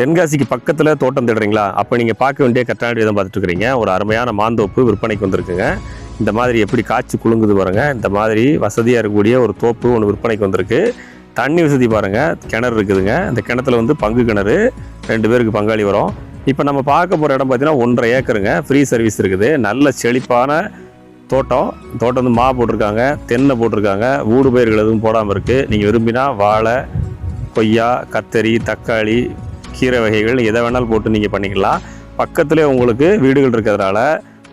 தென்காசிக்கு பக்கத்தில் தோட்டம் தேடுறீங்களா? அப்போ நீங்கள் பார்க்க வேண்டிய கரெக்டான இடம் பார்த்துட்டு இருக்கிறீங்க. ஒரு அருமையான மாந்தோப்பு விற்பனைக்கு வந்திருக்குங்க. இந்த மாதிரி எப்படி காய்ச்சி குலுங்குது பாருங்கள் இந்த மாதிரி வசதியாக இருக்கக்கூடிய ஒரு தோப்பு ஒன்று விற்பனைக்கு வந்திருக்கு. தண்ணி வசதி பாருங்கள் கிணறு இருக்குதுங்க. இந்த கிணத்துல வந்து பங்கு கிணறு. ரெண்டு பேருக்கு பங்காளி வரும். இப்போ நம்ம பார்க்க போகிற இடம் பார்த்தீங்கன்னா ஒன்றரை ஏக்கருங்க. ஃப்ரீ சர்வீஸ் இருக்குது. நல்ல செழிப்பான தோட்டம். தோட்டம் வந்து மா போட்டிருக்காங்க. தென்னை போட்டிருக்காங்க. ஊடு பயிர்கள் எதுவும் போடாமல் இருக்குது நீங்கள் விரும்பினா வாழை கொய்யா கத்தரி தக்காளி கீரை வகைகள் எதை வேணாலும் போட்டு நீங்கள் பண்ணிக்கலாம். பக்கத்துலேயே உங்களுக்கு வீடுகள் இருக்கிறதுனால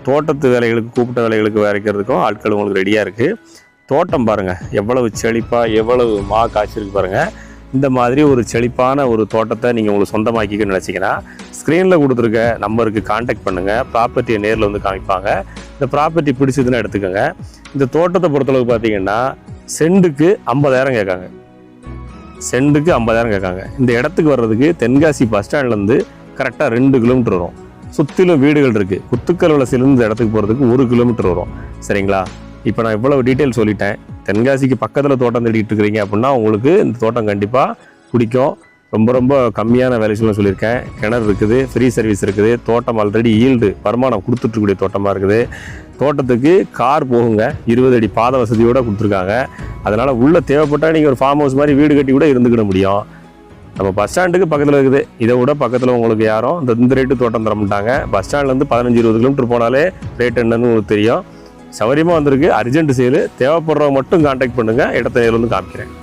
தோட்டத்து வேலைகளுக்கு கூப்பிட்ட வேலைகளுக்கு வரைக்கிறதுக்கும் ஆட்கள் உங்களுக்கு ரெடியாக இருக்குது தோட்டம் பாருங்கள் எவ்வளவு செழிப்பாக எவ்வளவு மா காய்ச்சிருக்கு பாருங்கள் இந்த மாதிரி ஒரு செழிப்பான ஒரு தோட்டத்தை நீங்கள் உங்களுக்கு சொந்தமாக்கிக்கணும்னு நினச்சிங்கன்னா ஸ்க்ரீனில் கொடுத்துருக்க நம்பருக்கு காண்டாக்ட் பண்ணுங்கள் ப்ராப்பர்ட்டியை நேரில் வந்து காமிப்பாங்க. இந்த ப்ராப்பர்ட்டி பிடிச்சதுன்னு எடுத்துக்கோங்க. இந்த தோட்டத்தை பொறுத்தளவுக்கு பார்த்தீங்கன்னா செண்டுக்கு ஐம்பதாயிரம் கேட்காங்க. செண்டுக்கு ஐம்பதாயிரம் கேட்காங்க. இந்த இடத்துக்கு வர்றதுக்கு தென்காசி பஸ் ஸ்டாண்ட்லேருந்து கரெக்டாக ரெண்டு கிலோமீட்டர் வரும். சுற்றிலும் வீடுகள் இருக்குது குத்துக்கல் வளசிலிருந்து இந்த இடத்துக்கு போகிறதுக்கு ஒரு கிலோமீட்டர் வரும். சரிங்களா? இப்போ நான் இவ்வளோ டீட்டெயில் சொல்லிட்டேன். தென்காசிக்கு பக்கத்தில் தோட்டம் தேடிட்டு இருக்கிறீங்க அப்படின்னா உங்களுக்கு இந்த தோட்டம் கண்டிப்பாக பிடிக்கும். ரொம்ப ரொம்ப கம்மியான விலைகளும் சொல்லியிருக்கேன். கிணறு இருக்குது ஃப்ரீ சர்வீஸ் இருக்குது தோட்டம் ஆல்ரெடி ஈல்டு வருமானம் கொடுத்துட்ருக்கூடிய தோட்டமாக இருக்குது. தோட்டத்துக்கு கார் போகுங்க இருபது அடி பாத வசதியோடு கொடுத்துருக்காங்க. அதனால் உள்ளே தேவைப்பட்டால் நீங்கள் ஒரு ஃபார்ம் ஹவுஸ் மாதிரி வீடு கட்டி கூட இருந்துக்கிட முடியும். நம்ம பஸ் ஸ்டாண்டுக்கு பக்கத்தில் இருக்குது. இதை விட பக்கத்தில் உங்களுக்கு யாரும் இந்த இந்த ரேட்டு தோட்டம் தர மாட்டாங்க. பஸ் ஸ்டாண்ட்லேருந்து பதினஞ்சு இருபது கிலோமீட்டர் போனாலே ரேட் என்னன்னு உங்களுக்கு தெரியும். சௌகரியமாக வந்திருக்கு. அர்ஜென்ட் சேலு தேவைப்படுறவங்க மட்டும் காண்டாக்ட் பண்ணுங்கள் இடத்த நேரில் வந்து காமிக்கிறேன்.